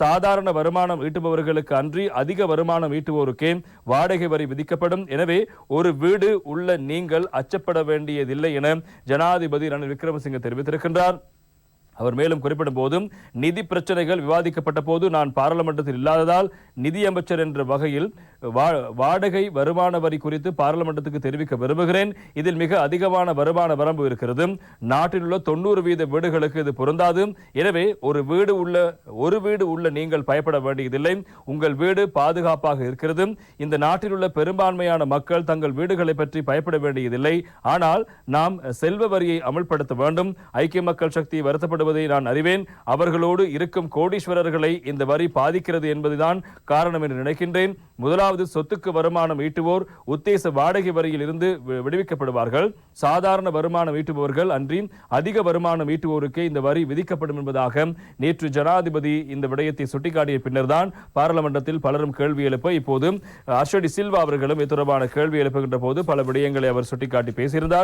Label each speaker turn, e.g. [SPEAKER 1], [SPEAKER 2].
[SPEAKER 1] சாதாரண வருமானம் ஈட்டுபவர்களுக்கு அன்றி அதிக வருமானம் ஈட்டுவோருக்கே வாடகை வரி விதிக்கப்படும். எனவே ஒரு வீடு உள்ள நீங்கள் அச்சப்பட வேண்டியதில்லை என ஜனாதிபதி ரணில் விக்ரமசிங்க தெரிவித்திருக்கின்றார். அவர் மேலும் குறிப்பிடும் போதும் நிதி பிரச்சனைகள் விவாதிக்கப்பட்ட போது நான் பாராளுமன்றத்தில் இல்லாததால் நிதியமைச்சர் என்ற வகையில் வாடகை வருமான வரி குறித்து பாராளுமன்றத்துக்கு தெரிவிக்க விரும்புகிறேன். இதில் மிக அதிகமான வருமான வரம்பு இருக்கிறது. நாட்டில் உள்ள தொண்ணூறு வீத வீடுகளுக்கு இது பொருந்தாது. எனவே ஒரு வீடு உள்ள ஒரு வீடு உள்ள நீங்கள் பயப்பட வேண்டியதில்லை. உங்கள் வீடு பாதுகாப்பாக இருக்கிறது. இந்த நாட்டில் உள்ள பெரும்பான்மையான மக்கள் தங்கள் வீடுகளை பற்றி பயப்பட வேண்டியதில்லை. ஆனால் நாம் செல்வ வரியை அமல்படுத்த வேண்டும். ஐக்கிய மக்கள் சக்தி வருத்தப்படுவதை நான் அறிவேன். அவர்களோடு இருக்கும் கோடீஸ்வரர்களை இந்த வரி பாதிக்கிறது என்பதுதான் காரணம் என்று நினைக்கின்றேன். முதலாவது சொத்துக்கு வருமானம் ஈட்டுவோர் உத்தேச வாடகை வரியில் இருந்து விடுவிக்கப்படுவார்கள். சாதாரண வருமானம் ஈட்டுபவர்கள் அன்றி அதிக வருமானம் ஈட்டுவோருக்கே இந்த வரி விதிக்கப்படும் என்பதாக நேற்று ஜனாதிபதி இந்த விடயத்தை சுட்டிக்காட்டிய பின்னர்தான் பாராளுமன்றத்தில் பலரும் கேள்வி எழுப்ப இப்போது அர்ஷடி சில்வா அவர்களும் இது தொடர்பான கேள்வி எழுப்புகின்ற போது பல விடயங்களை அவர் சுட்டிக்காட்டி பேசியிருந்தார்.